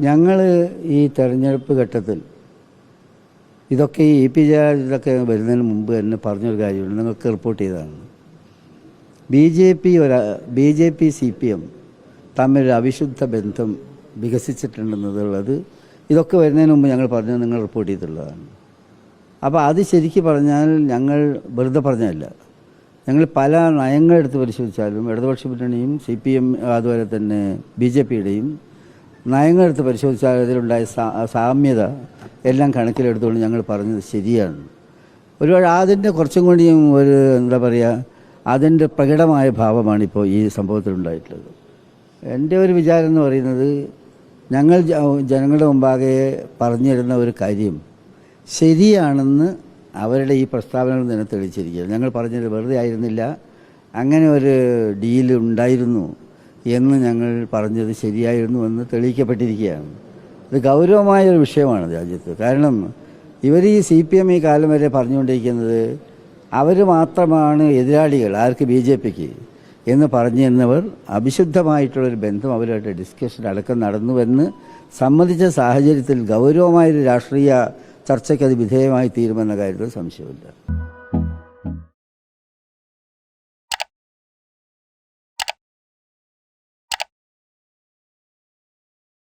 ഞങ്ങൾ ഈ തെരഞ്ഞെടുപ്പ് ഘട്ടത്തിൽ ഇതൊക്കെ ഈ പി ജയരാജനൊക്കെ വരുന്നതിന് മുമ്പ് തന്നെ പറഞ്ഞൊരു കാര്യമുണ്ട്. നിങ്ങൾക്ക് റിപ്പോർട്ട് ചെയ്തതാണ്. ബി ജെ പി ഒരു B J P C P M തമ്മിലൊരു അവിശുദ്ധ ബന്ധം വികസിച്ചിട്ടുണ്ടെന്നുള്ളത് ഇതൊക്കെ വരുന്നതിന് മുമ്പ് ഞങ്ങൾ പറഞ്ഞത് നിങ്ങൾ റിപ്പോർട്ട് ചെയ്തിട്ടുള്ളതാണ്. അപ്പോൾ അത് ശരിക്കും പറഞ്ഞാൽ ഞങ്ങൾ വെറുതെ പറഞ്ഞതല്ല. ഞങ്ങൾ പല നയങ്ങൾ എടുത്ത് പരിശോധിച്ചാലും ഇടതുപക്ഷ മുന്നണിയും സി പി എം അതുപോലെ തന്നെ ബി ജെ പിയുടെയും നയങ്ങൾ എടുത്ത് പരിശോധിച്ചാൽ അതിലുണ്ടായ സാമ്യത എല്ലാം കണക്കിലെടുത്തുകൊണ്ട് ഞങ്ങൾ പറഞ്ഞത് ശരിയാണ്. ഒരുപാട് അതിന്റെ കുറച്ചും കൂടിയും ഒരു എന്താ പറയുക അതിന്റെ പ്രകടമായ ഭാവമാണ് ഇപ്പോൾ ഈ സംഭവത്തിലുണ്ടായിട്ടുള്ളത്. എന്റെ ഒരു വിചാരം എന്ന് പറയുന്നത് ഞങ്ങൾ ജനങ്ങളുടെ മുമ്പാകെ പറഞ്ഞിരുന്ന ഒരു കാര്യം ശരിയാണെന്ന് അവരുടെ ഈ പ്രസ്താവനകൾ തന്നെ തെളിയിച്ചിരിക്കുകയാണ് ഞങ്ങൾ പറഞ്ഞത് വെറുതെ ആയിരുന്നില്ല. അങ്ങനെ ഒരു ഡീൽ ഉണ്ടായിരുന്നു. എന്ന് ഞങ്ങൾ പറഞ്ഞത് ശരിയായിരുന്നു എന്ന് തെളിയിക്കപ്പെട്ടിരിക്കുകയാണ്. ഇത് ഗൗരവമായ ഒരു വിഷയമാണ് രാജ്യത്ത്. കാരണം ഇവർ ഈ സി പി എം ഈ കാലം വരെ പറഞ്ഞുകൊണ്ടിരിക്കുന്നത് അവർ മാത്രമാണ് എതിരാളികൾ ആർക്ക് ബി ജെ പിക്ക് എന്ന് പറഞ്ഞിരുന്നവർ അവിശുദ്ധമായിട്ടുള്ളൊരു ബന്ധം അവരുമായിട്ട് ഡിസ്കഷൻ അടക്കം നടന്നുവെന്ന് സമ്മതിച്ച സാഹചര്യത്തിൽ ഗൗരവമായൊരു രാഷ്ട്രീയ ചർച്ചയ്ക്ക് അത് വിധേയമായി തീരുമെന്ന കാര്യത്തിൽ സംശയമില്ല